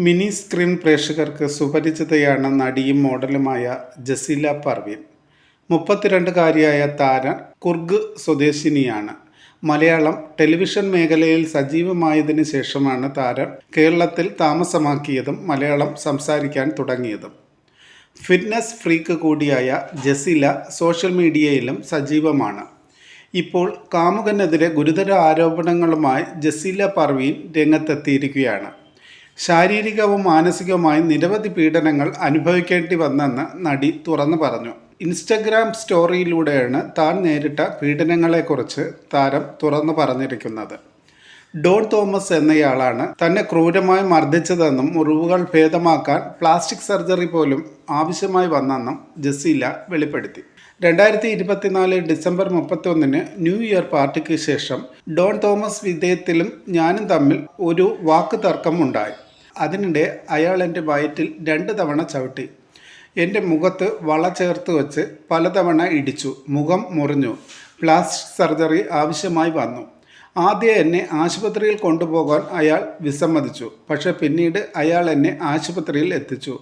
Mini screen പ്രേക്ഷകർക്ക് സുപരിചിതയാണ് നടിയും മോഡലുമായ ജസീല പർവീൻ മുപ്പത്തിരണ്ടുകാരിയായ താര കുർഗ് സ്വദേശിനിയാണ്. മലയാളം ടെലിവിഷൻ മേഖലയിൽ സജീവമായതിനു ശേഷമാണ് താര കേരളത്തിൽ താമസമാക്കിയതും മലയാളം സംസാരിക്കാൻ തുടങ്ങിയതും. ഫിറ്റ്നസ് ഫ്രീക്ക് കൂടിയായ ജസീല സോഷ്യൽ മീഡിയയിലും സജീവമാണ്. ഇപ്പോൾ കാമുകനെതിരെ ഗുരുതര ആരോപണങ്ങളുമായി ജസീല പർവീൻ രംഗത്തെത്തിയിരിക്കുകയാണ്. ശാരീരികവും മാനസികവുമായി നിരവധി പീഡനങ്ങൾ അനുഭവിക്കേണ്ടി വന്നെന്ന് നടി തുറന്നു പറഞ്ഞു. ഇൻസ്റ്റഗ്രാം സ്റ്റോറിയിലൂടെയാണ് താൻ നേരിട്ട പീഡനങ്ങളെക്കുറിച്ച് താരം തുറന്നു പറഞ്ഞിരിക്കുന്നത്. ഡോൺ തോമസ് എന്നയാളാണ് തന്നെ ക്രൂരമായി മർദ്ദിച്ചതെന്നും മുറിവുകൾ ഭേദമാക്കാൻ പ്ലാസ്റ്റിക് സർജറി പോലും ആവശ്യമായി വന്നെന്നും ജസീല വെളിപ്പെടുത്തി. രണ്ടായിരത്തി ഇരുപത്തിനാല് ഡിസംബർ മുപ്പത്തൊന്നിന് ന്യൂ ഇയർ പാർട്ടിക്ക് ശേഷം ഡോൺ തോമസ് വിധേയത്തിലും ഞാനും തമ്മിൽ ഒരു വാക്ക് തർക്കമുണ്ടായി അതിനിടെ അയാൾ എന്റെ വയറ്റിൽ രണ്ട് തവണ ചവിട്ടി. എന്റെ മുഖത്ത് വള ചേർത്ത് വെച്ച് പലതവണ ഇടിച്ചു. മുഖം മുറിഞ്ഞു. പ്ലാസ്റ്റിക് സർജറി ആവശ്യമായി വന്നു. ആദ്യം എന്നെ ആശുപത്രിയിൽ കൊണ്ടുപോകാൻ അയാൾ വിസമ്മതിച്ചു. പക്ഷേ പിന്നീട് അയാൾ എന്നെ ആശുപത്രിയിൽ എത്തിച്ചു.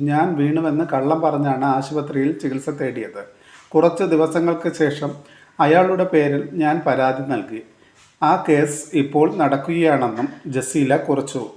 ഞാൻ വീണുവെന്ന് കള്ളം പറഞ്ഞാണ് ആശുപത്രിയിൽ ചികിത്സ തേടിയത്. കുറച്ച് ദിവസങ്ങൾക്ക് ശേഷം അയാളുടെ പേരിൽ ഞാൻ പരാതി നൽകി. ആ കേസ് ഇപ്പോൾ നടക്കുകയാണെന്നും ജസീല കുറിച്ചു.